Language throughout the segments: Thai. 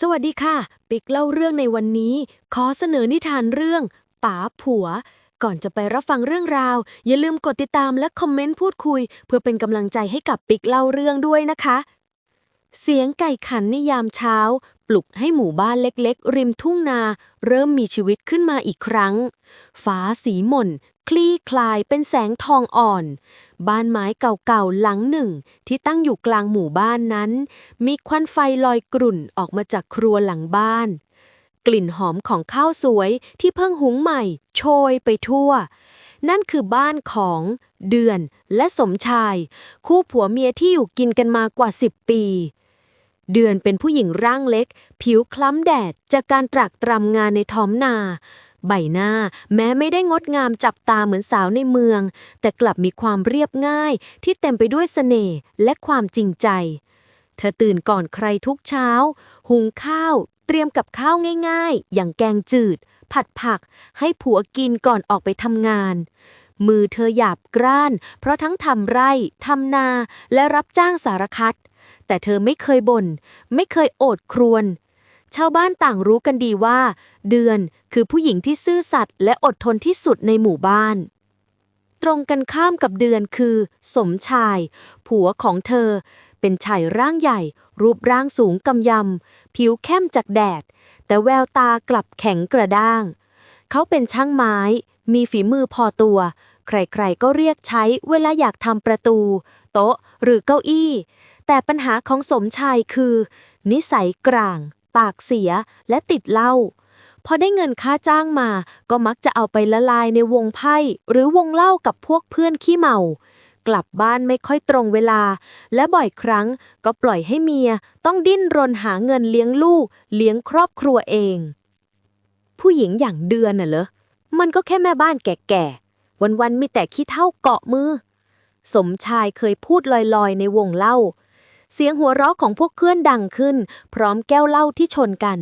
สวัสดีค่ะ ปิกเล่าเรื่องในวันนี้ ขอเสนอนิทานเรื่องป๋าผัว ก่อนจะไปรับฟังเรื่องราว อย่าลืมกดติดตามและคอมเมนต์พูดคุย เพื่อเป็นกำลังใจให้กับปิกเล่าเรื่องด้วยนะคะ เสียงไก่ขันในยามเช้า ปลุกให้หมู่บ้านเล็กๆ ริมทุ่งนา เริ่มมีชีวิตขึ้นมาอีกครั้ง ฟ้าสีหม่น คลี่คลายเป็นแสงทองอ่อน บ้านไม้เก่าๆ หลังหนึ่ง ที่ตั้งอยู่กลางหมู่บ้านนั้น มีควันไฟลอยกรุ่นออกมาจากครัวหลังบ้าน กลิ่นหอมของข้าวสวยที่เพิ่งหุงใหม่ โชยไปทั่วนั่นคือบ้านของเดือนและสมชาย คู่ผัวเมียที่อยู่กินกันมากว่า 10 ปี เดือนเป็นผู้หญิงร่างเล็ก ผิวคล้ำแดดจากการตรากตรำงานในท้องนา ใบหน้าแม้ไม่ได้งดงามจับตาเหมือนสาวในเมือง แต่กลับมีความเรียบง่ายที่เต็มไปด้วยเสน่ห์และความจริงใจ เธอตื่นก่อนใครทุกเช้า หุงข้าว เตรียมกับข้าวง่าย ๆ อย่างแกงจืด ผัดผัก ให้ผัวกินก่อนออกไปทำงานมือเธอหยาบกร้าน เพราะทั้งทำไร่ ทำนา และรับจ้างสารคัด แต่เธอไม่เคยบน่นไม่เคยโอดครวญชาวบ้านต่างรู้กันดีว่า เดือนคือผู้หญิงที่ซื่อสัตย์และอดทนที่สุดในหมู่บ้าน ตรงกันข้ามกับเดือนคือ สมชาย ผัวของเธอ เป็นชายร่างใหญ่ รูปร่างสูงกำยำ ผิวเข้มจากแดด แต่แววตากลับแข็งกระด้าง เขาเป็นช่างไม้ มีฝีมือพอตัว ใครๆก็เรียกใช้เวลาอยากทำประตู โต๊ะหรือเก้าอี้ แต่ปัญหาของสมชายคือ นิสัยกลาง ปากเสียและติดเหล้าพอได้เงินค่าจ้างมา ก็มักจะเอาไปละลายในวงไพ่หรือวงเล่ากับพวกเพื่อนขี้เมา กลับบ้านไม่ค่อยตรงเวลา และบ่อยครั้งก็ปล่อยให้เมีย ต้องดิ้นรนหาเงินเลี้ยงลูก เลี้ยงครอบครัวเอง ผู้หญิงอย่างเดือนน่ะเหรอ มันก็แค่แม่บ้านแก่ๆ วันๆมีแต่ขี้เท่าเกาะมือ สมชายเคยพูดลอยๆ ในวงเล่า เสียงหัวเราะของพวกเพื่อนดังขึ้น พร้อมแก้วเหล้าที่ชนกัน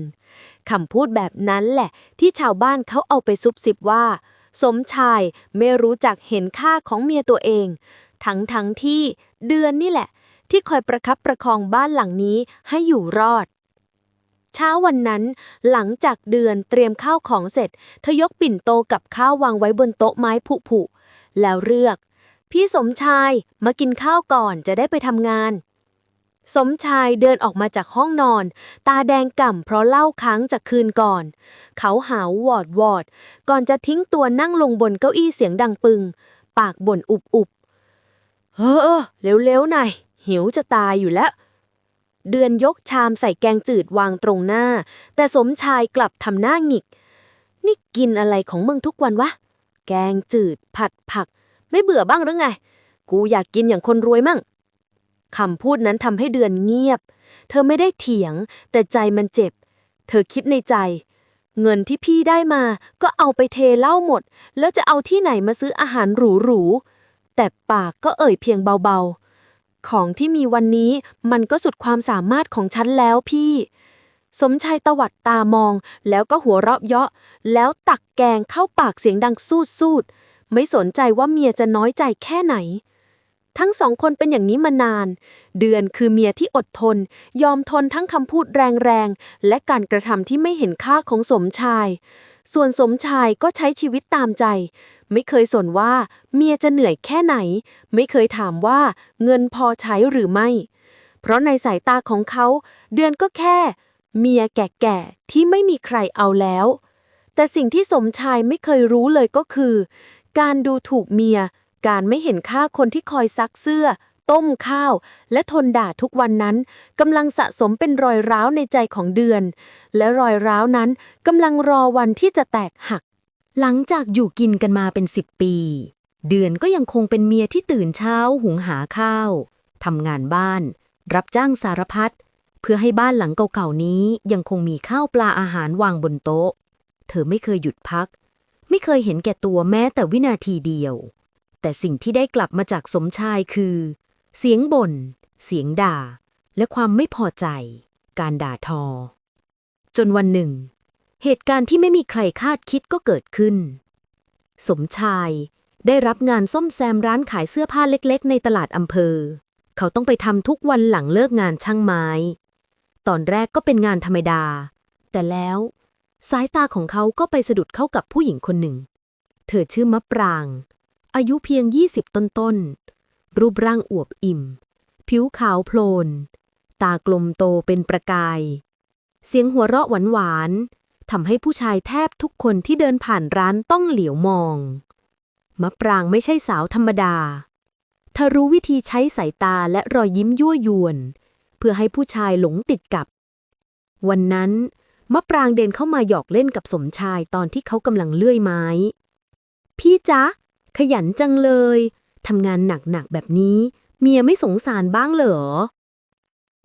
คำพูดแบบนั้นแหละ ที่ชาวบ้านเขาเอาไปซุบซิบว่า สมชายไม่รู้จักเห็นค่าของเมียตัวเอง ทั้งทั้งที่เดือนนี่แหละ ที่คอยประคับประคองบ้านหลังนี้ให้อยู่รอด เช้าวันนั้น หลังจากเดือนเตรียมข้าวของเสร็จเธอยกปิ่นโตกับข้าววางไว้บนโต๊ะไม้ผุๆแล้วเลือกพี่สมชายมากินข้าวก่อนจะได้ไปทำงาน สมชายเดินออกมาจากห้องนอน ตาแดงก่ำเพราะเหล่าค้างจากคืนก่อน เขาหาววอดวอด ก่อนจะทิ้งตัวนั่งลงบนเก้าอี้เสียงดังปึง ปากบ่นอุบอุบเฮ้อเร็วๆหน่อยหิวจะตายอยู่แล้ว เดือนยกชามใส่แกงจืดวางตรงหน้า แต่สมชายกลับทำหน้าหงิก นี่กินอะไรของมึงทุกวันวะ แกงจืดผัดผัก ไม่เบื่อบ้างหรือไง กูอยากกินอย่างคนรวยมั่ง คำพูดนั้นทำให้เดือนเงียบ เธอไม่ได้เถียง แต่ใจมันเจ็บ เธอคิดในใจ เงินที่พี่ได้มาก็เอาไปเทเหล้าหมด แล้วจะเอาที่ไหนมาซื้ออาหารหรูๆ แต่ปากก็เอ่ยเพียงเบาๆ ของที่มีวันนี้มันก็สุดความสามารถของฉันแล้วพี่ สมชายตวัดตามอง แล้วก็หัวเราะเยาะ แล้วตักแกงเข้าปากเสียงดังสูดสูดๆไม่สนใจว่าเมียจะน้อยใจแค่ไหน ทั้งสองคนเป็นอย่างนี้มานาน เดือนคือเมียที่อดทน ยอมทนทั้งคำพูดแรงๆ และการกระทำที่ไม่เห็นค่าของสมชาย ส่วนสมชายก็ใช้ชีวิตตามใจ ไม่เคยสนว่าเมียจะเหนื่อยแค่ไหน ไม่เคยถามว่าเงินพอใช้หรือไม่ เพราะในสายตาของเขา เดือนก็แค่ เมียแก่ๆ ที่ไม่มีใครเอาแล้ว แต่สิ่งที่สมชายไม่เคยรู้เลยก็คือ การดูถูกเมีย การไม่เห็นค่าคนที่คอยซักเสื้อ ต้มข้าว และทนด่าทุกวันนั้นกำลังสะสมเป็นรอยร้าวในใจของเดือน และรอยร้าวนั้นกำลังรอวันที่จะแตกหัก หลังจากอยู่กินกันมาเป็นสิบปี เดือนก็ยังคงเป็นเมียที่ตื่นเช้าหุงหาข้าวทำงานบ้าน รับจ้างสารพัดเพื่อให้บ้านหลังเก่าๆนี้ยังคงมีข้าวปลาอาหารวางบนโต๊ะ เธอไม่เคยหยุดพัก ไม่เคยเห็นแก่ตัวแม้แต่วินาทีเดียว แต่สิ่งที่ได้กลับมาจากสมชายคือ เสียงบน่น เสียงด่า และความไม่พอใจ การด่าทอ จนวันหนึ่ง เหตุการณ์ที่ไม่มีใครคาดคิดก็เกิดขึ้น สมชายได้รับงานซ่อมแซมร้านขายเสื้อผ้าเล็กๆ ในตลาดอำเภอ เขาต้องไปทำทุกวันหลังเลิกงานช่างไม้ ตอนแรกก็เป็นงานธรรมดา แต่แล้ว สายตาของเขาก็ไปสะดุดเข้ากับผู้หญิงคนหนึ่ง เธอชื่อมะปราง อายุเพียง 20 ต้นๆ รูปร่างอวบอิ่ม ผิวขาวโพลน ตากลมโตเป็นประกาย เสียงหัวเราะหวานๆทำให้ผู้ชายแทบทุกคนที่เดินผ่านร้านต้องเหลียวมอง มะปรางไม่ใช่สาวธรรมดา เธอรู้วิธีใช้สายตาและรอยยิ้มยั่วยวน เพื่อให้ผู้ชายหลงติดกับ วันนั้นมะปรางเดินเข้ามาหยอกเล่นกับสมชายตอนที่เขากำลังเลื่อยไม้ พี่จ๊ะ ขยันจังเลย ทำงานหนักๆแบบนี้ เมียไม่สงสารบ้างเหรอ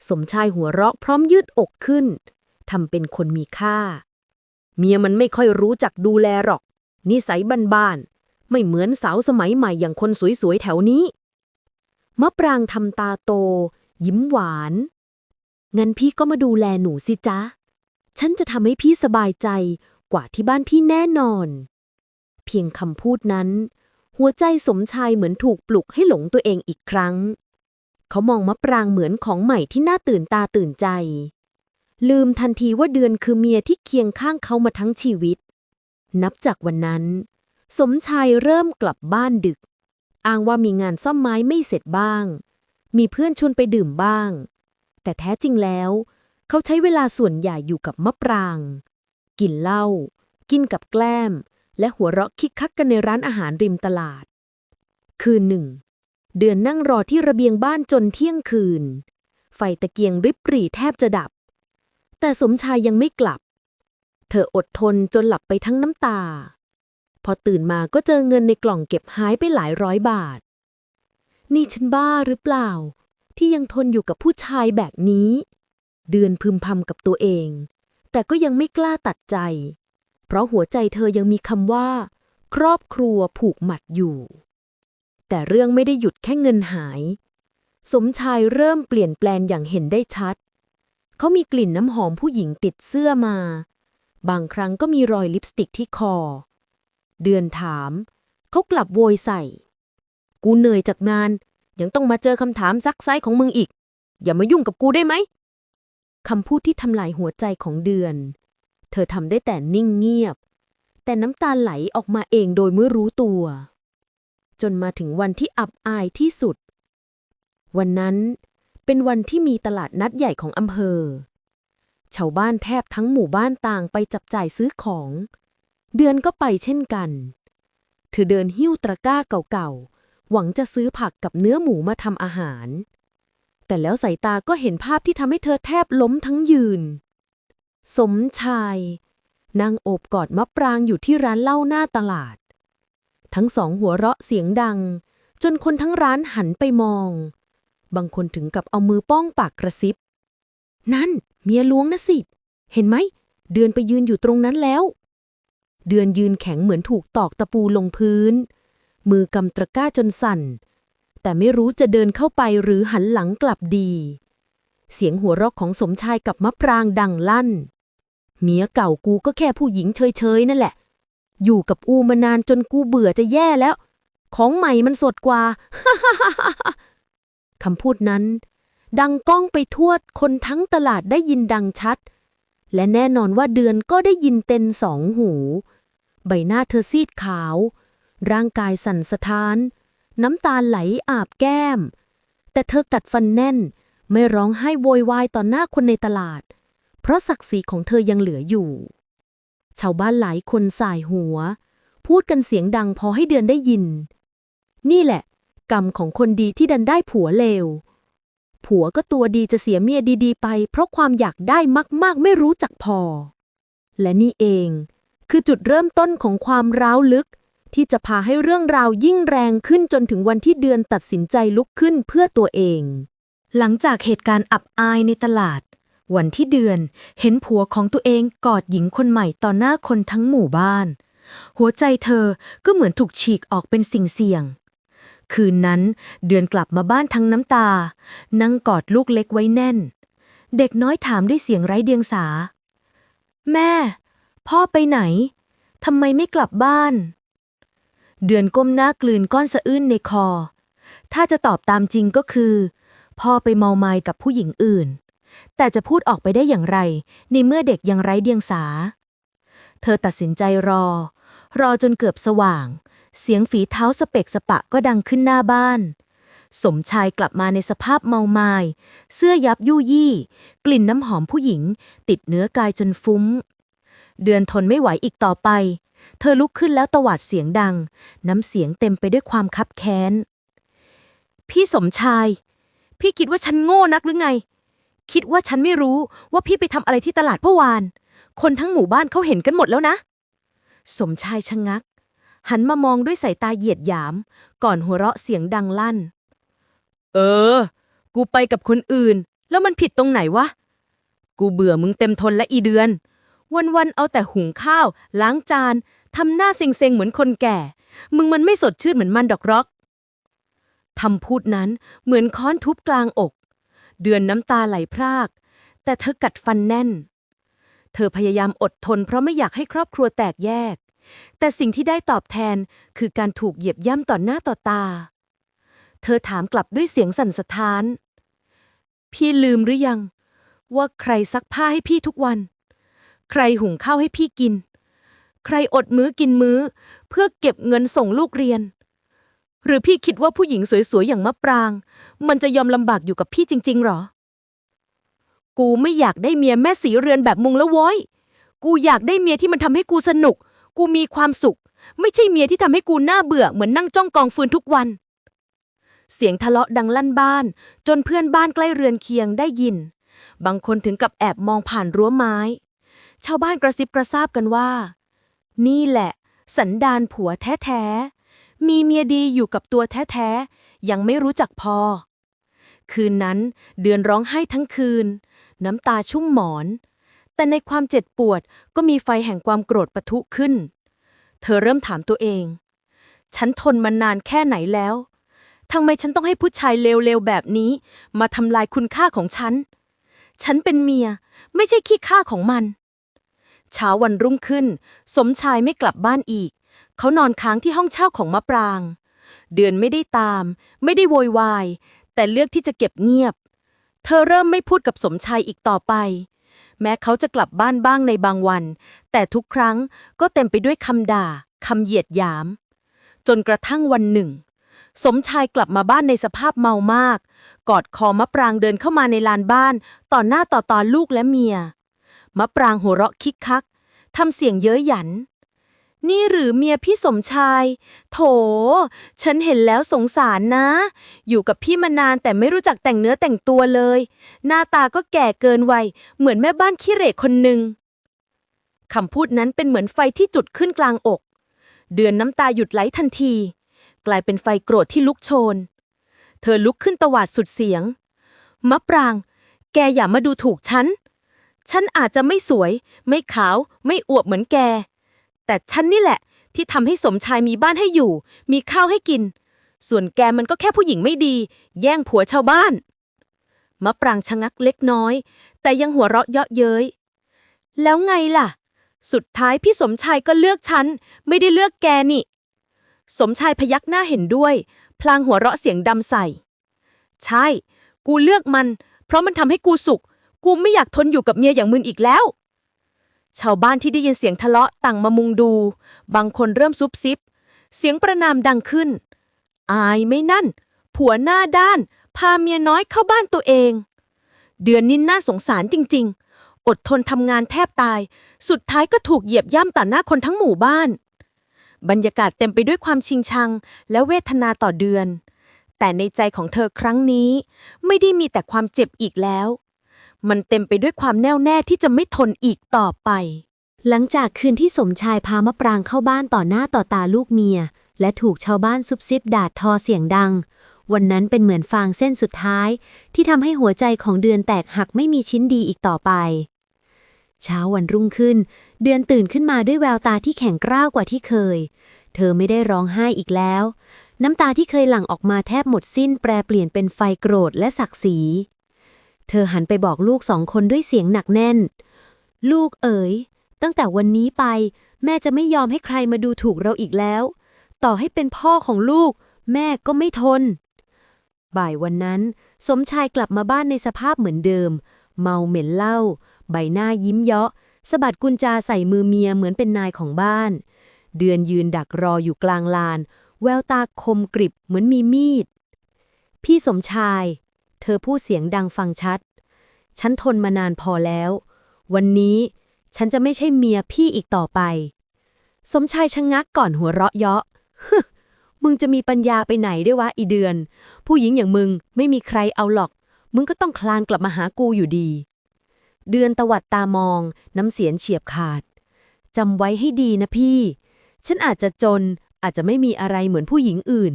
สมชายหัวเราะพร้อมยืดอกขึ้น ทำเป็นคนมีค่า เมียมันไม่ค่อยรู้จักดูแลหรอก นิสัยบ้านๆ ไม่เหมือนสาวสมัยใหม่อย่างคนสวยๆ แถวนี้ มะปรางทำตาโต ยิ้มหวาน งั้นพี่ก็มาดูแลหนูสิจ๊ะ ฉันจะทำให้พี่สบายใจกว่าที่บ้านพี่แน่นอน เพียงคำพูดนั้น หัวใจสมชายเหมือนถูกปลุกให้หลงตัวเองอีกครั้ง เขามองมะปรางเหมือนของใหม่ที่น่าตื่นตาตื่นใจ ลืมทันทีว่าเดือนคือเมียที่เคียงข้างเขามาทั้งชีวิต นับจากวันนั้น สมชายเริ่มกลับบ้านดึก อ้างว่ามีงานซ่อมไม้ไม่เสร็จบ้าง มีเพื่อนชวนไปดื่มบ้าง แต่แท้จริงแล้ว เขาใช้เวลาส่วนใหญ่อยู่กับมะปราง กินเหล้ากินกับแกล้ม และหัวเราะคิกคักกันในร้านอาหารริมตลาด คืนหนึ่ง เดือนนั่งรอที่ระเบียงบ้านจนเที่ยงคืน ไฟตะเกียงริบหรี่แทบจะดับ แต่สมชายยังไม่กลับ เธออดทนจนหลับไปทั้งน้ำตา พอตื่นมาก็เจอเงินในกล่องเก็บหายไปหลายร้อยบาท นี่ฉันบ้าหรือเปล่า ที่ยังทนอยู่กับผู้ชายแบบนี้ เดือนพึมพำกับตัวเอง แต่ก็ยังไม่กล้าตัดใจ เพราะหัวใจเธอยังมีคำว่า ครอบครัวผูกหมัดอยู่ แต่เรื่องไม่ได้หยุดแค่เงินหาย สมชายเริ่มเปลี่ยนแปลงอย่างเห็นได้ชัด เขามีกลิ่นน้ำหอมผู้หญิงติดเสื้อมา บางครั้งก็มีรอยลิปสติกที่คอ เดือนถาม เขากลับโวยใส่ กูเหนื่อยจากงาน ยังต้องมาเจอคำถามซักไซของมึงอีก อย่ามายุ่งกับกูได้ไหมคำพูดที่ทำลายหัวใจของเดือน เธอทำได้แต่นิ่งเงียบ แต่น้ำตาไหลออกมาเองโดยไม่รู้ตัว จนมาถึงวันที่อับอายที่สุด วันนั้นเป็นวันที่มีตลาดนัดใหญ่ของอำเภอ ชาวบ้านแทบทั้งหมู่บ้านต่างไปจับจ่ายซื้อของ เดือนก็ไปเช่นกัน เธอเดินหิ้วตะกร้าเก่าๆ หวังจะซื้อผักกับเนื้อหมูมาทำอาหาร แต่แล้วสายตาก็เห็นภาพที่ทำให้เธอแทบล้มทั้งยืน สมชายนั่งโอบกอดมะปรางอยู่ที่ร้านเหล้าหน้าตลาด ทั้งสองหัวเราะเสียงดัง จนคนทั้งร้านหันไปมอง บางคนถึงกับเอามือป้องปากกระซิบ นั่นเมียล้วงนะสิ เห็นไหม เดือนไปยืนอยู่ตรงนั้นแล้ว เดือนยืนแข็งเหมือนถูกตอกตะปูลงพื้น มือกำตะกร้าจนสั่น แต่ไม่รู้จะเดินเข้าไปหรือหันหลังกลับดี เสียงหัวเราะของสมชายกับมะปรางดังลั่น เมียเก่ากูก็แค่ผู้หญิงเฉยๆนั่นแหละ อยู่กับอูมานานจนกูเบื่อจะแย่แล้ว ของใหม่มันสดกว่าคำพูดนั้น ดังก้องไปทั่วคนทั้งตลาดได้ยินดังชัด และแน่นอนว่าเดือนก็ได้ยินเต็นสองหู ใบหน้าเธอซีดขาว ร่างกายสั่นสะท้าน น้ำตาไหลอาบแก้ม แต่เธอกัดฟันแน่น ไม่ร้องไห้โวยวายต่อหน้าคนในตลาด เพราะศักดิ์ศรีของเธอยังเหลืออยู่ ชาวบ้านหลายคนสายหัว พูดกันเสียงดังพอให้เดือนได้ยิน นี่แหละ กรรมของคนดีที่ดันได้ผัวเลว ผัวก็ตัวดีจะเสียเมียดีๆ ไป เพราะความอยากได้มากๆ ไม่รู้จักพอ และนี่เอง คือจุดเริ่มต้นของความร้าวลึกที่จะพาให้เรื่องราวยิ่งแรงขึ้นจนถึงวันที่เดือนตัดสินใจลุกขึ้นเพื่อตัวเอง หลังจากเหตุการณ์อับอายในตลาด วันที่เดือน เห็นผัวของตัวเองกอดหญิงคนใหม่ต่อหน้าคนทั้งหมู่บ้าน หัวใจเธอก็เหมือนถูกฉีกออกเป็นสิ่งเสี่ยง คืนนั้นเดือนกลับมาบ้านทั้งน้ำตา นั่งกอดลูกเล็กไว้แน่น เด็กน้อยถามด้วยเสียงไร้เดียงสา แม่ พ่อไปไหนทำไมไม่กลับบ้าน เดือนก้มหน้ากลืนก้อนสะอื้นในคอ ถ้าจะตอบตามจริงก็คือ พ่อไปเมาไม้กับผู้หญิงอื่น แต่จะพูดออกไปได้อย่างไร ในเมื่อเด็กยังไร้เดียงสา เธอตัดสินใจรอ รอจนเกือบสว่าง เสียงฝีเท้าสเปกสปะก็ดังขึ้นหน้าบ้าน สมชายกลับมาในสภาพเมาไมาย เสื้อยับยู่ยี่ กลิ่นน้ำหอมผู้หญิง ติดเนื้อกายจนฟุ้ง เดือนทนไม่ไหวอีกต่อไป เธอลุกขึ้นแล้วตวาดเสียงดัง น้ำเสียงเต็มไปด้วยความคับแค้น พี่สมชาย พี่คิดว่าฉันโง่นักหรือไง คิดว่าฉันไม่รู้ว่าพี่ไปทำอะไรที่ตลาดเมื่อวาน คนทั้งหมู่บ้านเขาเห็นกันหมดแล้วนะ สมชายชะงัก หันมามองด้วยสายตาเหยียดหยาม ก่อนหัวเราะเสียงดังลั่น เออ กูไปกับคนอื่น แล้วมันผิดตรงไหนวะ กูเบื่อมึงเต็มทนและอีเดือน วันๆเอาแต่หุงข้าว ล้างจานทำหน้าเซ็งๆเหมือนคนแก่ มึงมันไม่สดชื่นเหมือนมันดอกร็อกทำพูดนั้นเหมือนค้อนทุบกลางอก เดือนน้ำตาไหลพราก แต่เธอกัดฟันแน่น เธอพยายามอดทนเพราะไม่อยากให้ครอบครัวแตกแยก แต่สิ่งที่ได้ตอบแทนคือการถูกเหยียบย่ำต่อหน้าต่อตา เธอถามกลับด้วยเสียงสั่นสะท้าน พี่ลืมหรือยัง ว่าใครซักผ้าให้พี่ทุกวัน ใครหุงข้าวให้พี่กิน ใครอดมื้อกินมื้อ เพื่อเก็บเงินส่งลูกเรียน หรือพี่คิดว่าผู้หญิงสวยๆ อย่างมะปราง มันจะยอมลำบากอยู่กับพี่จริง ๆหรอ กูไม่อยากได้เมียแม่สีเรือนแบบมุงแล้วโว้ยกูอยากได้เมียที่มันทำให้กูสนุก กูมีความสุข ไม่ใช่เมียที่ทำให้กูน่าเบื่อเหมือนนั่งจ้องกองฟืนทุกวัน เสียงทะเลาะดังลั่นบ้าน จนเพื่อนบ้านใกล้เรือนเคียงได้ยิน บางคนถึงกับแอบมองผ่านรั้วไม้ ชาวบ้านกระซิบกระซาบกันว่า นี่แหละ สันดานผัวแท้ๆ มีเมียดีอยู่กับตัวแท้ๆ ยังไม่รู้จักพอ คืนนั้นเดือนร้องไห้ทั้งคืน น้ำตาชุ่มหมอน แต่ในความเจ็บปวดก็มีไฟแห่งความโกรธปะทุขึ้น เธอเริ่มถามตัวเอง ฉันทนมานานแค่ไหนแล้วทำไมฉันต้องให้ผู้ชายเลวๆแบบนี้ มาทำลายคุณค่าของฉัน ฉันเป็นเมียไม่ใช่ขี้ข้าของมัน เช้าวันรุ่งขึ้น สมชายไม่กลับบ้านอีก เขานอนค้างที่ห้องเช่าของมะปราง เดือนไม่ได้ตาม ไม่ได้โวยวาย แต่เลือกที่จะเก็บเงียบ เธอเริ่มไม่พูดกับสมชายอีกต่อไป แม้เขาจะกลับบ้านบ้างในบางวัน แต่ทุกครั้งก็เต็มไปด้วยคำด่าคำเหยียดหยาม จนกระทั่งวันหนึ่ง สมชายกลับมาบ้านในสภาพเมามาก กอดคอมะปรางเดินเข้ามาในลานบ้าน ต่อหน้าต่อตาลูกและเมีย มะปรางหัวเราะคิกคักทำเสียงเย้ยหยัน นี่หรือเมียพี่สมชาย โถ ฉันเห็นแล้วสงสารนะ อยู่กับพี่มานานแต่ไม่รู้จักแต่งเนื้อแต่งตัวเลย หน้าตาก็แก่เกินวัย เหมือนแม่บ้านขี้เหร่คนหนึ่งคำพูดนั้นเป็นเหมือนไฟที่จุดขึ้นกลางอก เดือนน้ำตาหยุดไหลทันที กลายเป็นไฟโกรธที่ลุกโชน เธอลุกขึ้นตวาดสุดเสียง มะปราง แกอย่ามาดูถูกฉัน ฉันอาจจะไม่สวย ไม่ขาว ไม่อวบเหมือนแก แต่ฉันนี่แหละ ที่ทำให้สมชายมีบ้านให้อยู่ มีข้าวให้กิน ส่วนแกมันก็แค่ผู้หญิงไม่ดี แย่งผัวชาวบ้าน มะปรางชะงักเล็กน้อย แต่ยังหัวเราะเยาะเย้ย แล้วไงล่ะ สุดท้ายพี่สมชายก็เลือกฉัน ไม่ได้เลือกแกนี่ สมชายพยักหน้าเห็นด้วย พลางหัวเราะเสียงดำใส่ ใช่ กูเลือกมัน เพราะมันทำให้กูสุข กูไม่อยากทนอยู่กับเมียอย่างมึงอีกแล้ว ชาวบ้านที่ได้ยินเสียงทะเลาะต่างมามุงดู บางคนเริ่มซุบซิบ เสียงประนามดังขึ้น อายไม่นั่น ผัวหน้าด้าน พาเมียน้อยเข้าบ้านตัวเอง เดือนนี้น่าสงสารจริง ๆ อดทนทำงานแทบตาย สุดท้ายก็ถูกเหยียบย่ำต่อหน้าคนทั้งหมู่บ้าน บรรยากาศเต็มไปด้วยความชิงชัง และเวทนาต่อเดือน แต่ในใจของเธอครั้งนี้ ไม่ได้มีแต่ความเจ็บอีกแล้ว มันเต็มไปด้วยความแน่วแน่ที่จะไม่ทนอีกต่อไป หลังจากคืนที่สมชายพามะปรางเข้าบ้านต่อหน้าต่อตาลูกเมีย และถูกชาวบ้านซุบซิบด่าทอเสียงดัง วันนั้นเป็นเหมือนฟางเส้นสุดท้าย ที่ทำให้หัวใจของเดือนแตกหักไม่มีชิ้นดีอีกต่อไป เช้าวันรุ่งขึ้น เดือนตื่นขึ้นมาด้วยแววตาที่แข็งกร้าวกว่าที่เคย เธอไม่ได้ร้องไห้อีกแล้วน้ำตาที่เคยหลั่งออกมาแทบหมดสิ้นแปรเปลี่ยนเป็นไฟโกรธและศักดิ์ศรี เธอหันไปบอกลูกสองคนด้วยเสียงหนักแน่น ลูกเอ๋ย ตั้งแต่วันนี้ไป แม่จะไม่ยอมให้ใครมาดูถูกเราอีกแล้ว ต่อให้เป็นพ่อของลูก แม่ก็ไม่ทน บ่ายวันนั้น สมชายกลับมาบ้านในสภาพเหมือนเดิม เมาเหม็นเหล้าใบหน้ายิ้มเยาะสะบัดกุญจาใส่มือเมียเหมือนเป็นนายของบ้าน เดือนยืนดักรออยู่กลางลาน แววตาคมกริบเหมือนมีมีด พี่สมชาย เธอพูดเสียงดังฟังชัด ฉันทนมานานพอแล้ว วันนี้ฉันจะไม่ใช่เมียพี่อีกต่อไป สมชายชะงักก่อนหัวเราะเยาะมึงจะมีปัญญาไปไหนได้วยวะอีเดือน ผู้หญิงอย่างมึงไม่มีใครเอาหรอก มึงก็ต้องคลานกลับมาหากูอยู่ดี เดือนตวัดตามอง น้ำเสียงเฉียบขาดจำไว้ให้ดีนะพี่ ฉันอาจจะจนอาจจะไม่มีอะไรเหมือนผู้หญิงอื่น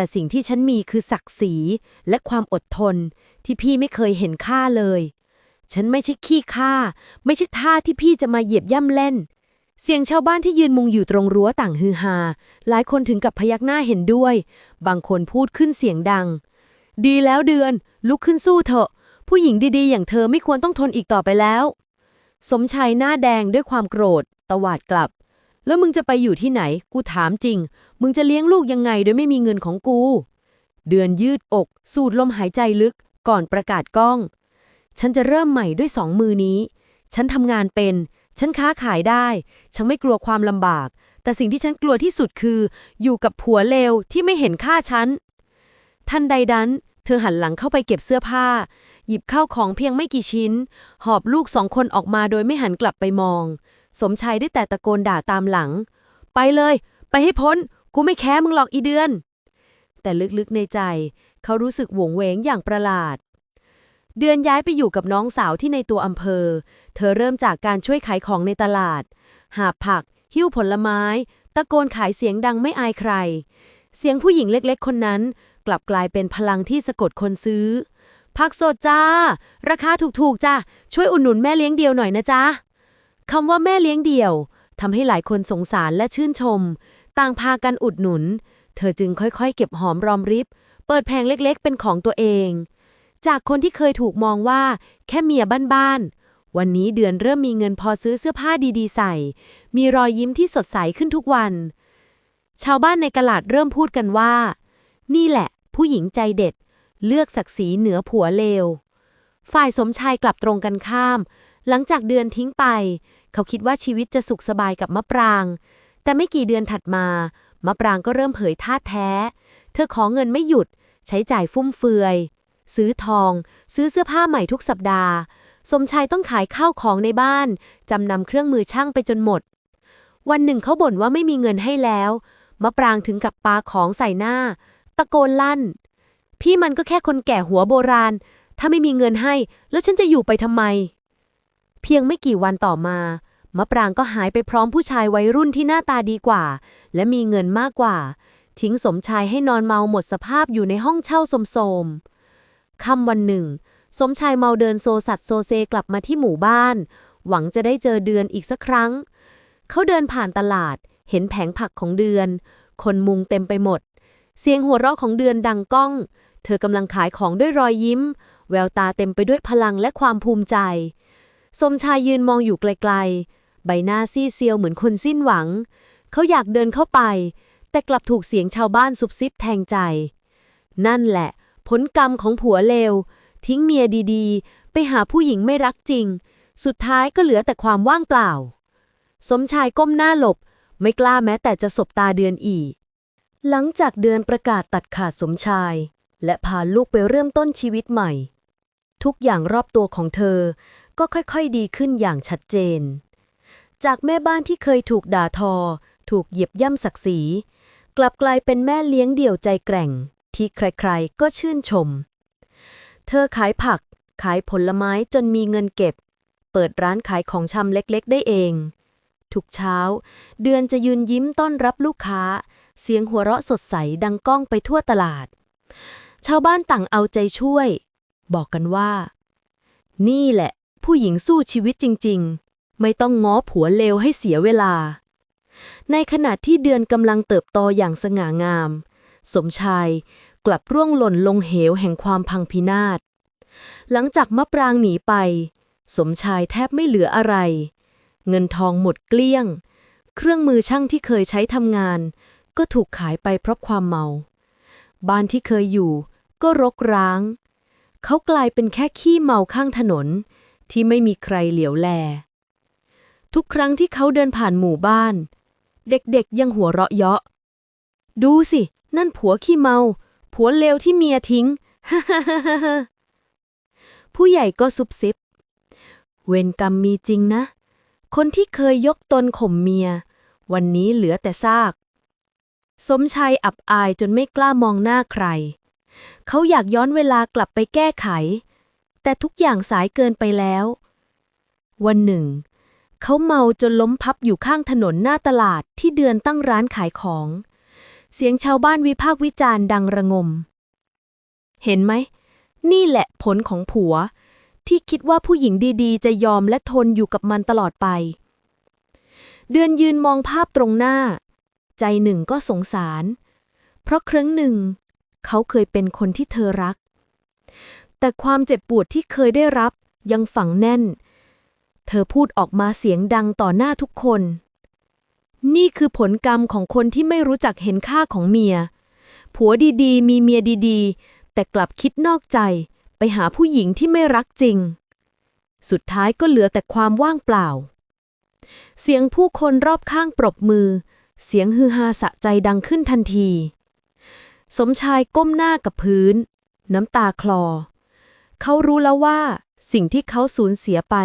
แต่สิ่งที่ฉันมีคือศักดิ์ศรีและความอดทน ที่พี่ไม่เคยเห็นค่าเลย ฉันไม่ใช่ขี้ข้าไม่ใช่ท่าที่พี่จะมาเหยียบย่ำเล่น เสียงชาวบ้านที่ยืนมุงอยู่ตรงรั้วต่างฮือฮา หลายคนถึงกับพยักหน้าเห็นด้วย บางคนพูดขึ้นเสียงดัง ดีแล้วเดือน ลุกขึ้นสู้เถอะ ผู้หญิงดีๆ อย่างเธอไม่ควรต้องทนอีกต่อไปแล้ว สมชายหน้าแดงด้วยความโกรธ ตวาดกลับ แล้วมึงจะไปอยู่ที่ไหน กูถามจริง มึงจะเลี้ยงลูกยังไงโดยไม่มีเงินของกู เดือนยืดอก สูดลมหายใจลึก ก่อนประกาศกล้อง ฉันจะเริ่มใหม่ด้วยสองมือนี้ ฉันทำงานเป็น ฉันค้าขายได้ ฉันไม่กลัวความลำบาก แต่สิ่งที่ฉันกลัวที่สุดคือ อยู่กับผัวเลวที่ไม่เห็นค่าฉัน ทันใดนั้น เธอหันหลังเข้าไปเก็บเสื้อผ้า หยิบข้าวของเพียงไม่กี่ชิ้น หอบลูกสองคนออกมาโดยไม่หันกลับไปมอง สมชายได้แต่ตะโกนด่าตามหลัง ไปเลย ไปให้พ้น กูไม่แค้มึงหรอกอีเดือน แต่ลึกๆในใจ เขารู้สึกหวงเวงอย่างประหลาด เดือนย้ายไปอยู่กับน้องสาวที่ในตัวอำเภอ เธอเริ่มจากการช่วยขายของในตลาด หาผัก หิ้วผลไม้ ตะโกนขายเสียงดังไม่อายใคร เสียงผู้หญิงเล็กๆ คนนั้น กลับกลายเป็นพลังที่สะกดคนซื้อผักสดจ้า ราคาถูกๆจ้าช่วยอุดหนุนแม่เลี้ยงเดียวหน่อยนะจ๊ะ คำว่าแม่เลี้ยงเดี่ยวทำให้หลายคนสงสารและชื่นชม ต่างพากันอุดหนุน เธอจึงค่อยๆ เก็บหอมรอมริบ เปิดแผงเล็กๆ เป็นของตัวเอง จากคนที่เคยถูกมองว่า แค่เมียบ้านๆ วันนี้เดือนเริ่มมีเงินพอซื้อเสื้อผ้าดีๆ ใส่ มีรอยยิ้มที่สดใสขึ้นทุกวัน ชาวบ้านในกลาดเริ่มพูดกันว่า นี่แหละ ผู้หญิงใจเด็ด เลือกศักดิ์ศรีเหนือผัวเลว ฝ่ายสมชายกลับตรงกันข้าม หลังจากเดือนทิ้งไป เขาคิดว่าชีวิตจะสุขสบายกับมะปราง แต่ไม่กี่เดือนถัดมา มะปรางก็เริ่มเผยท่าแท้ เธอขอเงินไม่หยุด ใช้จ่ายฟุ่มเฟือย ซื้อทอง ซื้อเสื้อผ้าใหม่ทุกสัปดาห์ สมชายต้องขายข้าวของในบ้าน จำนำเครื่องมือช่างไปจนหมด วันหนึ่งเขาบ่นว่าไม่มีเงินให้แล้ว มะปรางถึงกับปาของใส่หน้า ตะโกนลั่น พี่มันก็แค่คนแก่หัวโบราณ ถ้าไม่มีเงินให้ แล้วฉันจะอยู่ไปทำไม เพียงไม่กี่วันต่อมา มะปรางก็หายไปพร้อมผู้ชายวัยรุ่นที่หน้าตาดีกว่า และมีเงินมากกว่า ทิ้งสมชายให้นอนเมาหมดสภาพอยู่ในห้องเช่าโสมๆค่ำวันหนึ่ง สมชายเมาเดินโซสัตโซเซกลับมาที่หมู่บ้าน หวังจะได้เจอเดือนอีกสักครั้ง เขาเดินผ่านตลาด เห็นแผงผักของเดือน คนมุงเต็มไปหมด เสียงหัวเราะของเดือนดังก้อง เธอกำลังขายของด้วยรอยยิ้ม แววตาเต็มไปด้วยพลังและความภูมิใจ สมชายยืนมองอยู่ไกลๆ ใบหน้าซีเซียวเหมือนคนสิ้นหวัง เขาอยากเดินเข้าไป แต่กลับถูกเสียงชาวบ้านซุบซิบแทงใจ นั่นแหละ ผลกรรมของผัวเลว ทิ้งเมียดีๆ ไปหาผู้หญิงไม่รักจริง สุดท้ายก็เหลือแต่ความว่างเปล่า สมชายก้มหน้าหลบ ไม่กล้าแม้แต่จะสบตาเดือนอีก หลังจากเดือนประกาศตัดขาดสมชาย และพาลูกไปเริ่มต้นชีวิตใหม่ ทุกอย่างรอบตัวของเธอ ก็ค่อยๆดีขึ้นอย่างชัดเจน จากแม่บ้านที่เคยถูกด่าทอ ถูกเหยียบย่ำศักดิ์ศรี กลับกลายเป็นแม่เลี้ยงเดี่ยวใจแกร่ง ที่ใครๆ ก็ชื่นชม เธอขายผัก ขายผลไม้จนมีเงินเก็บ เปิดร้านขายของชำเล็กๆ ได้เอง ทุกเช้า เดือนจะยืนยิ้มต้อนรับลูกค้า เสียงหัวเราะสดใสดังก้องไปทั่วตลาด ชาวบ้านต่างเอาใจช่วย บอกกันว่านี่แหละ ผู้หญิงสู้ชีวิตจริง ๆ ไม่ต้องง้อผัวเลวให้เสียเวลา ในขณะที่เดือนกำลังเติบโตอย่างสง่างาม สมชายกลับร่วงหล่นลงเหวแห่งความพังพินาศ หลังจากมะปรางหนีไป สมชายแทบไม่เหลืออะไร เงินทองหมดเกลี้ยง เครื่องมือช่างที่เคยใช้ทำงาน ก็ถูกขายไปเพราะความเมา บ้านที่เคยอยู่ก็รกร้าง เขากลายเป็นแค่ขี้เมาข้างถนน ที่ไม่มีใครเหลียวแล ทุกครั้งที่เขาเดินผ่านหมู่บ้าน เด็กๆยังหัวเราะเยาะ ดูสิ นั่นผัวขี้เมา ผัวเลวที่เมียทิ้ง ผู้ใหญ่ก็ซุบซิบ เวรกรรมมีจริงนะ คนที่เคยยกตนข่มเมีย วันนี้เหลือแต่ซาก สมชายอับอายจนไม่กล้ามองหน้าใคร เขาอยากย้อนเวลากลับไปแก้ไข แต่ทุกอย่างสายเกินไปแล้ว วันหนึ่ง เขาเมาจนล้มพับอยู่ข้างถนนหน้าตลาดที่เดือนตั้งร้านขายของ เสียงชาวบ้านวิพากษ์วิจารณ์ดังระงม เห็นไหม นี่แหละผลของผัว ที่คิดว่าผู้หญิงดีๆ จะยอมและทนอยู่กับมันตลอดไป เดือนยืนมองภาพตรงหน้า ใจหนึ่งก็สงสาร เพราะครั้งหนึ่ง เขาเคยเป็นคนที่เธอรัก แต่ความเจ็บปวดที่เคยได้รับยังฝังแน่น เธอพูดออกมาเสียงดังต่อหน้าทุกคน นี่คือผลกรรมของคนที่ไม่รู้จักเห็นค่าของเมีย ผัวดีๆ มีเมียดีๆ แต่กลับคิดนอกใจ ไปหาผู้หญิงที่ไม่รักจริง สุดท้ายก็เหลือแต่ความว่างเปล่า เสียงผู้คนรอบข้างปรบมือ เสียงฮือฮาสะใจดังขึ้นทันที สมชายก้มหน้ากับพื้น น้ำตาคลอ เขารู้แล้วว่า สิ่งที่เขาสูญเสียไป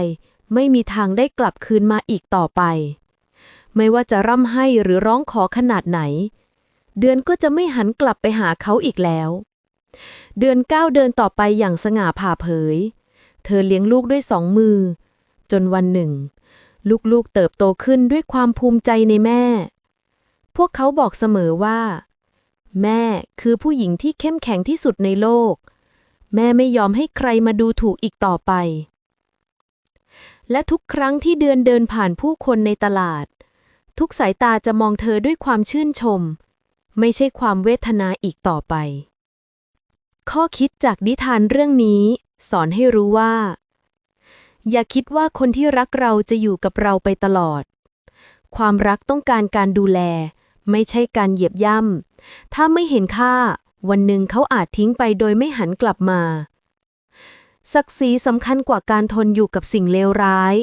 ไม่มีทางได้กลับคืนมาอีกต่อไป ไม่ว่าจะร่ำให้หรือร้องขอขนาดไหน เดือนก็จะไม่หันกลับไปหาเขาอีกแล้ว เดือนก้าวเดินต่อไปอย่างสง่าผ่าเผย เธอเลี้ยงลูกด้วยสองมือ จนวันหนึ่ง ลูกๆเติบโตขึ้นด้วยความภูมิใจในแม่ พวกเขาบอกเสมอว่า แม่คือผู้หญิงที่เข้มแข็งที่สุดในโลก แม่ไม่ยอมให้ใครมาดูถูกอีกต่อไป และทุกครั้งที่เดือนเดินผ่านผู้คนในตลาด ทุกสายตาจะมองเธอด้วยความชื่นชม ไม่ใช่ความเวทนาอีกต่อไป ข้อคิดจากนิทานเรื่องนี้ สอนให้รู้ว่า อย่าคิดว่าคนที่รักเราจะอยู่กับเราไปตลอด ความรักต้องการการดูแล ไม่ใช่การเหยียบย่ำถ้าไม่เห็นค่า วันหนึ่งเขาอาจทิ้งไปโดยไม่หันกลับมา ศักดิ์ศรีสำคัญกว่าการทนอยู่กับสิ่งเลวร้าย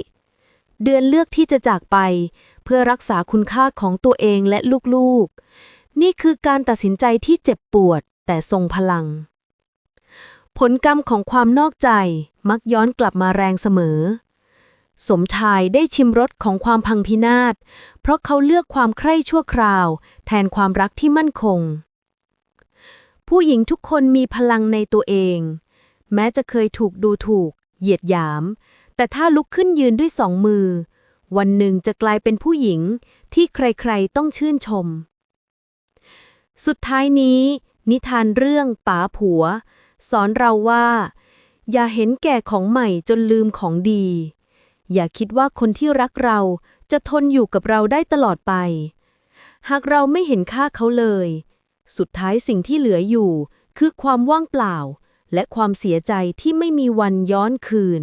เดือนเลือกที่จะจากไป เพื่อรักษาคุณค่าของตัวเองและลูกๆ นี่คือการตัดสินใจที่เจ็บปวด แต่ทรงพลัง ผลกรรมของความนอกใจมักย้อนกลับมาแรงเสมอสมชายได้ชิมรสของความพังพินาศ เพราะเขาเลือกความใคร่ชั่วคราว แทนความรักที่มั่นคง ผู้หญิงทุกคนมีพลังในตัวเอง แม้จะเคยถูกดูถูก เหยียดหยาม แต่ถ้าลุกขึ้นยืนด้วยสองมือ วันหนึ่งจะกลายเป็นผู้หญิงที่ใครๆต้องชื่นชม สุดท้ายนี้ นิทานเรื่องป๋าผัว สอนเราว่า อย่าเห็นแก่ของใหม่จนลืมของดี อย่าคิดว่าคนที่รักเราจะทนอยู่กับเราได้ตลอดไป หากเราไม่เห็นค่าเขาเลย สุดท้ายสิ่งที่เหลืออยู่ คือความว่างเปล่า และความเสียใจที่ไม่มีวันย้อนคืน